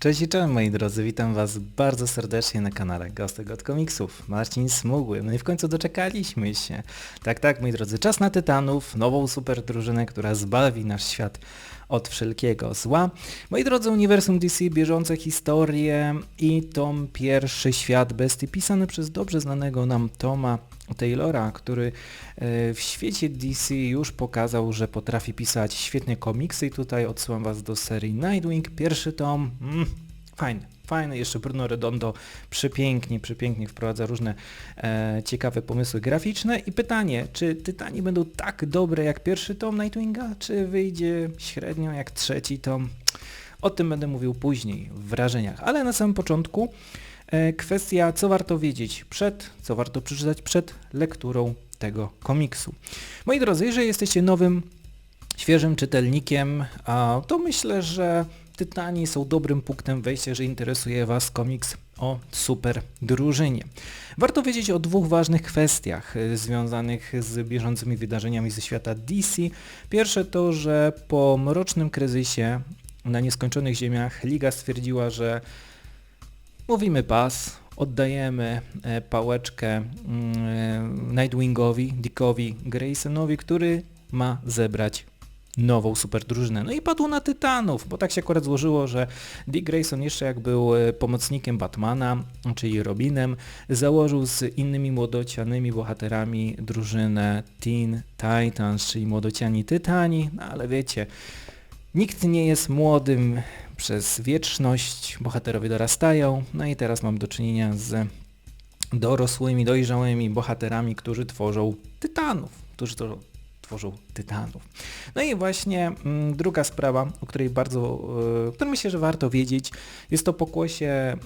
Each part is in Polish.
Cześć i cześć moi drodzy, witam was bardzo serdecznie na kanale Gostek od Komiksów. Marcin Smugły, no i w końcu doczekaliśmy się. Tak, tak moi drodzy, czas na Tytanów, nową super drużynę, która zbawi nasz świat od wszelkiego zła. Moi drodzy, Uniwersum DC, bieżące historie i tom pierwszy Świat Bestii, pisany przez dobrze znanego nam Toma Taylora, który e, w świecie DC już pokazał, że potrafi pisać świetnie komiksy i tutaj odsyłam Was do serii Nightwing. Pierwszy tom, mm, fajny, fajny, jeszcze Bruno Redondo przepięknie, przepięknie wprowadza różne e, ciekawe pomysły graficzne i pytanie, czy Tytani będą tak dobre jak pierwszy tom Nightwinga, czy wyjdzie średnio jak trzeci tom? O tym będę mówił później w wrażeniach, ale na samym początku kwestia, co warto wiedzieć przed, co warto przeczytać przed lekturą tego komiksu. Moi drodzy, jeżeli jesteście nowym, świeżym czytelnikiem, to myślę, że Tytani są dobrym punktem wejścia, jeżeli interesuje Was komiks o super drużynie. Warto wiedzieć o dwóch ważnych kwestiach e, związanych z bieżącymi wydarzeniami ze świata DC. Pierwsze to, że po mrocznym kryzysie na nieskończonych ziemiach Liga stwierdziła, że Mówimy pas, oddajemy e, pałeczkę mm, e, Nightwingowi, Dickowi Graysonowi, który ma zebrać nową super drużynę. No i padło na Tytanów, bo tak się akurat złożyło, że Dick Grayson jeszcze jak był e, pomocnikiem Batmana, czyli Robinem, założył z innymi młodocianymi bohaterami drużynę Teen Titans, czyli młodociani Tytani, no ale wiecie, nikt nie jest młodym przez wieczność, bohaterowie dorastają, no i teraz mam do czynienia z dorosłymi, dojrzałymi bohaterami, którzy tworzą tytanów, którzy to tworzą tytanów. No i właśnie mm, druga sprawa, o której bardzo, y, e, którą myślę, że warto wiedzieć, jest to pokłosie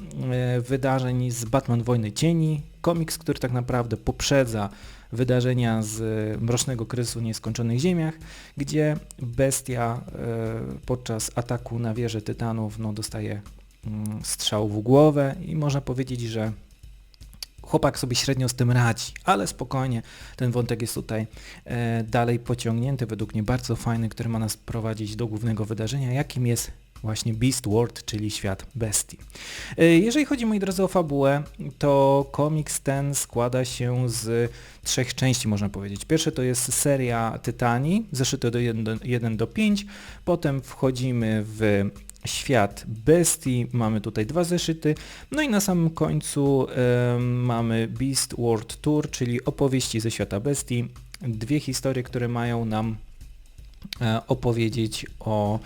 y, wydarzeń z Batman Wojny Cieni, komiks, który tak naprawdę poprzedza wydarzenia z Mrocznego Kryzysu Nieskończonych Ziemiach, gdzie bestia e, podczas ataku na wieżę Tytanów no, dostaje mm, strzał w głowę i można powiedzieć, że chłopak sobie średnio z tym radzi, ale spokojnie, ten wątek jest tutaj e, dalej pociągnięty, według mnie bardzo fajny, który ma nas prowadzić do głównego wydarzenia, jakim jest właśnie Beast World, czyli świat bestii. E, jeżeli chodzi, moi drodzy, o fabułę, to komiks ten składa się z trzech części, można powiedzieć. Pierwsze to jest seria Tytani, zeszyty do 1 do, 1 do 5, potem wchodzimy w świat bestii, mamy tutaj dwa zeszyty, no i na samym końcu y, mamy Beast World Tour, czyli opowieści ze świata bestii, dwie historie, które mają nam opowiedzieć o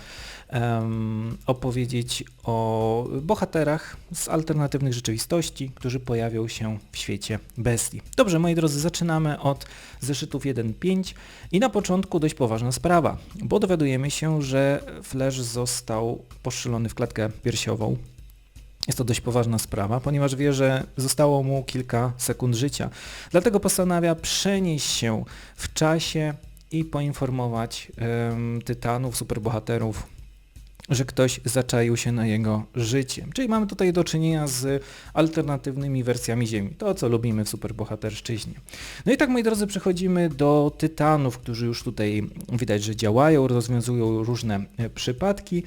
um, opowiedzieć o bohaterach z alternatywnych rzeczywistości, którzy pojawią się w świecie bestii. Dobrze, moi drodzy, zaczynamy od zeszytów 1.5 i na początku dość poważna sprawa, bo dowiadujemy się, że Flash został postrzelony w klatkę piersiową jest to dość poważna sprawa, ponieważ wie, że zostało mu kilka sekund życia. Dlatego postanawia przenieść się w czasie i poinformować um, tytanów, superbohaterów że ktoś zaczaił się na jego życie. Czyli mamy tutaj do czynienia z alternatywnymi wersjami Ziemi. To, co lubimy w superbohaterszczyźnie. No i tak, moi drodzy, przechodzimy do Tytanów, którzy już tutaj widać, że działają, rozwiązują różne e, przypadki.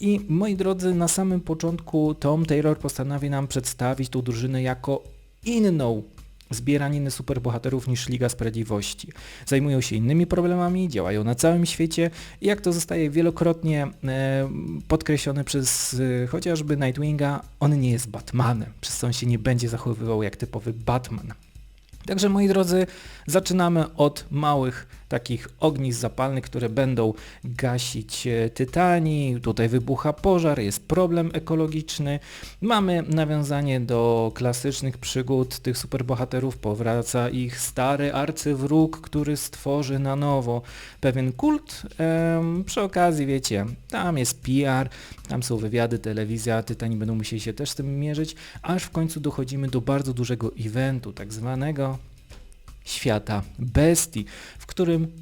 I moi drodzy, na samym początku Tom Taylor postanowi nam przedstawić tą drużynę jako inną zbieraniny superbohaterów niż Liga Sprawiedliwości. Zajmują się innymi problemami, działają na całym świecie i jak to zostaje wielokrotnie e, podkreślone przez e, chociażby Nightwinga, on nie jest Batmanem, przez co on się nie będzie zachowywał jak typowy Batman. Także moi drodzy, zaczynamy od małych takich ognisk zapalnych, które będą gasić e, tytani, tutaj wybucha pożar, jest problem ekologiczny. Mamy nawiązanie do klasycznych przygód tych superbohaterów, powraca ich stary arcywróg, który stworzy na nowo pewien kult. Ehm, przy okazji wiecie, tam jest PR, tam są wywiady, telewizja, tytani będą musieli się też z tym mierzyć, aż w końcu dochodzimy do bardzo dużego eventu, tak zwanego świata bestii, w którym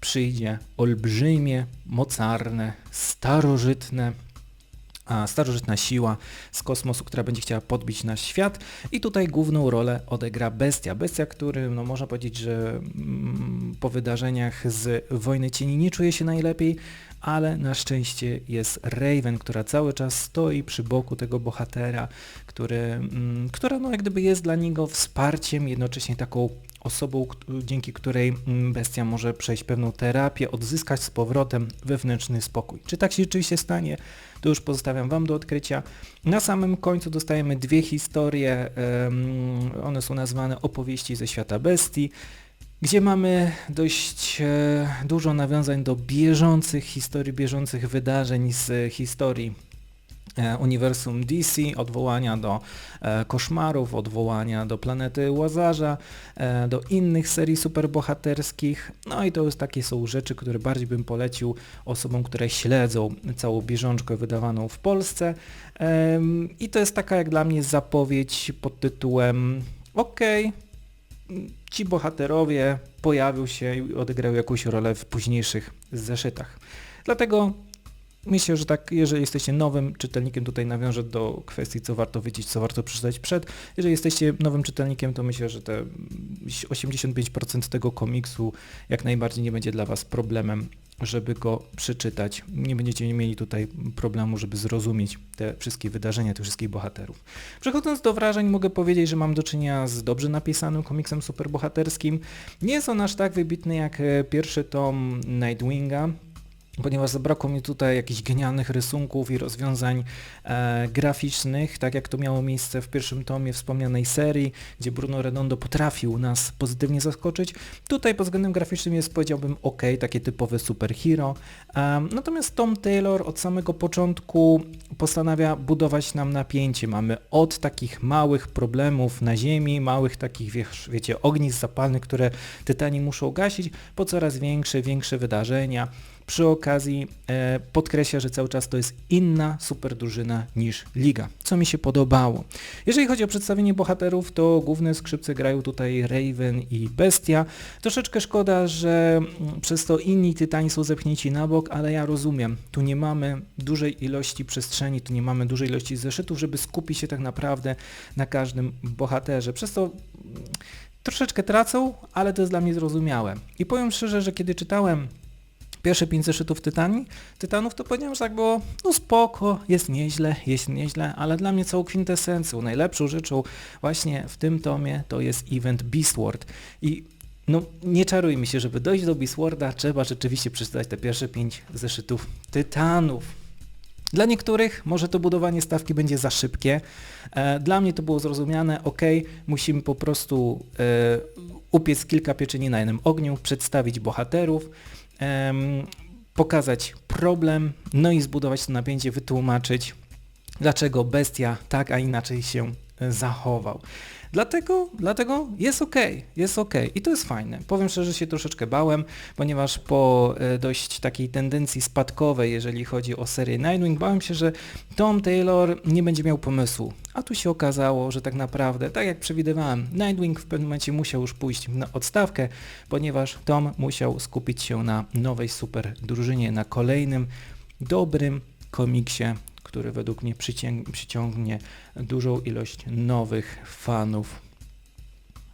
przyjdzie olbrzymie, mocarne, starożytne a starożytna siła z kosmosu, która będzie chciała podbić nasz świat i tutaj główną rolę odegra Bestia. Bestia, który no można powiedzieć, że mm, po wydarzeniach z Wojny Cieni nie czuje się najlepiej, ale na szczęście jest Raven, która cały czas stoi przy boku tego bohatera, który, mm, która no jak gdyby jest dla niego wsparciem, jednocześnie taką osobą, dzięki której mm, bestia może przejść pewną terapię, odzyskać z powrotem wewnętrzny spokój. Czy tak się rzeczywiście stanie? To już pozostawiam Wam do odkrycia. Na samym końcu dostajemy dwie historie, one są nazwane opowieści ze świata bestii gdzie mamy dość e, dużo nawiązań do bieżących historii, bieżących wydarzeń z historii uniwersum DC, odwołania do e, koszmarów, odwołania do planety Łazarza, e, do innych serii superbohaterskich. No i to jest takie są rzeczy, które bardziej bym polecił osobom, które śledzą całą bieżączkę wydawaną w Polsce. E, I to jest taka jak dla mnie zapowiedź pod tytułem OK, ci bohaterowie pojawią się i odegrają jakąś rolę w późniejszych zeszytach. Dlatego myślę, że tak, jeżeli jesteście nowym czytelnikiem, tutaj nawiążę do kwestii, co warto wiedzieć, co warto przeczytać przed. Jeżeli jesteście nowym czytelnikiem, to myślę, że te 85% tego komiksu jak najbardziej nie będzie dla Was problemem żeby go przeczytać. Nie będziecie mieli tutaj problemu, żeby zrozumieć te wszystkie wydarzenia, tych wszystkich bohaterów. Przechodząc do wrażeń, mogę powiedzieć, że mam do czynienia z dobrze napisanym komiksem superbohaterskim. Nie jest on aż tak wybitny jak e, pierwszy tom Nightwinga, ponieważ zabrakło mi tutaj jakichś genialnych rysunków i rozwiązań e, graficznych, tak jak to miało miejsce w pierwszym tomie wspomnianej serii, gdzie Bruno Redondo potrafił nas pozytywnie zaskoczyć. Tutaj pod względem graficznym jest powiedziałbym ok, takie typowe superhero. E, natomiast Tom Taylor od samego początku postanawia budować nam napięcie. Mamy od takich małych problemów na ziemi, małych takich, wiecie, ognisk zapalnych, które Tytani muszą gasić, po coraz większe, większe wydarzenia. Przy okazji e, podkreśla, że cały czas to jest inna super drużyna niż Liga, co mi się podobało. Jeżeli chodzi o przedstawienie bohaterów, to główne skrzypce grają tutaj Raven i Bestia. Troszeczkę szkoda, że mm, przez to inni tytani są zepchnięci na bok, ale ja rozumiem, tu nie mamy dużej ilości przestrzeni, tu nie mamy dużej ilości zeszytów, żeby skupić się tak naprawdę na każdym bohaterze. Przez to mm, troszeczkę tracą, ale to jest dla mnie zrozumiałe. I powiem szczerze, że kiedy czytałem pierwsze pięć zeszytów Tytani, Tytanów, to powiedziałem, że tak było, no spoko, jest nieźle, jest nieźle, ale dla mnie całą kwintesencją, najlepszą rzeczą właśnie w tym tomie to jest event Beastward. I no nie czarujmy się, żeby dojść do Beastwarda trzeba rzeczywiście przeczytać te pierwsze pięć zeszytów Tytanów. Dla niektórych może to budowanie stawki będzie za szybkie. E, dla mnie to było zrozumiane, ok, musimy po prostu e, upiec kilka pieczeni na jednym ogniu, przedstawić bohaterów, pokazać problem, no i zbudować to napięcie, wytłumaczyć, dlaczego bestia tak, a inaczej się zachował. Dlatego, dlatego jest ok, jest ok i to jest fajne. Powiem szczerze, że się troszeczkę bałem, ponieważ po e, dość takiej tendencji spadkowej, jeżeli chodzi o serię Nightwing, bałem się, że Tom Taylor nie będzie miał pomysłu. A tu się okazało, że tak naprawdę, tak jak przewidywałem, Nightwing w pewnym momencie musiał już pójść na odstawkę, ponieważ Tom musiał skupić się na nowej super drużynie, na kolejnym dobrym komiksie który według mnie przyciągnie dużą ilość nowych fanów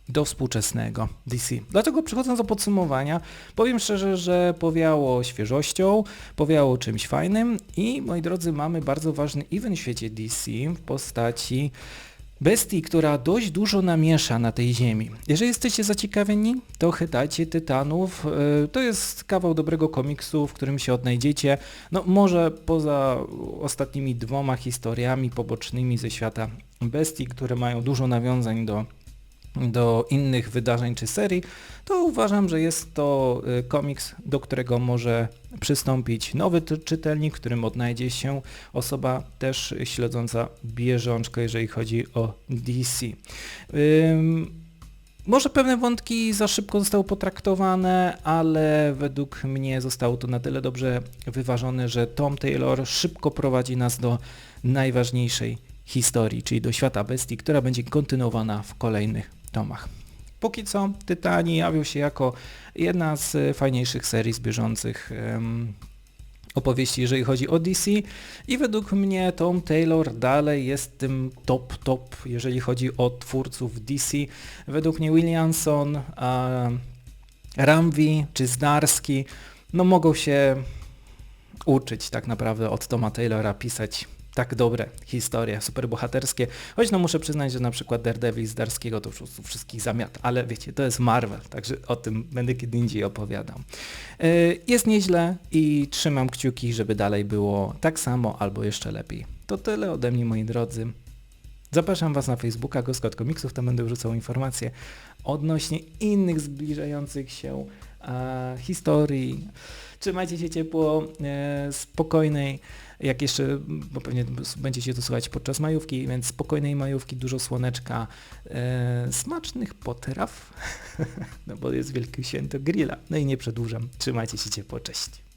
do współczesnego DC. Dlatego przechodząc do podsumowania, powiem szczerze, że powiało świeżością, powiało czymś fajnym i moi drodzy mamy bardzo ważny event w świecie DC w postaci bestii, która dość dużo namiesza na tej ziemi. Jeżeli jesteście zaciekawieni, to chytajcie Tytanów. E, to jest kawał dobrego komiksu, w którym się odnajdziecie. No może poza ostatnimi dwoma historiami pobocznymi ze świata bestii, które mają dużo nawiązań do do innych wydarzeń czy serii, to uważam, że jest to y, komiks, do którego może przystąpić nowy czytelnik, w którym odnajdzie się osoba też śledząca bieżączkę, jeżeli chodzi o DC. Ym, może pewne wątki za szybko zostały potraktowane, ale według mnie zostało to na tyle dobrze wyważone, że Tom Taylor szybko prowadzi nas do najważniejszej historii, czyli do świata bestii, która będzie kontynuowana w kolejnych tomach. Póki co Tytani jawią się jako jedna z fajniejszych serii z bieżących opowieści, jeżeli chodzi o DC i według mnie Tom Taylor dalej jest tym top top, jeżeli chodzi o twórców DC. Według mnie Williamson, Ramvi czy Zdarski no mogą się uczyć tak naprawdę od Toma Taylora pisać tak dobre historie superbohaterskie, choć no muszę przyznać, że na przykład Daredevil z Darskiego to już wszystkich zamiat, ale wiecie, to jest Marvel, także o tym będę kiedy indziej opowiadał. Yy, Jest nieźle i trzymam kciuki, żeby dalej było tak samo albo jeszcze lepiej. To tyle ode mnie moi drodzy. Zapraszam Was na Facebooka Goskot Komiksów, tam będę wrzucał informacje odnośnie innych zbliżających się e, historii. Trzymajcie się ciepło, e, spokojnej, jak jeszcze, bo pewnie będziecie to słuchać podczas majówki, więc spokojnej majówki, dużo słoneczka, e, smacznych potraw, no bo jest Wielkie Święto Grilla. No i nie przedłużam, trzymajcie się ciepło, cześć.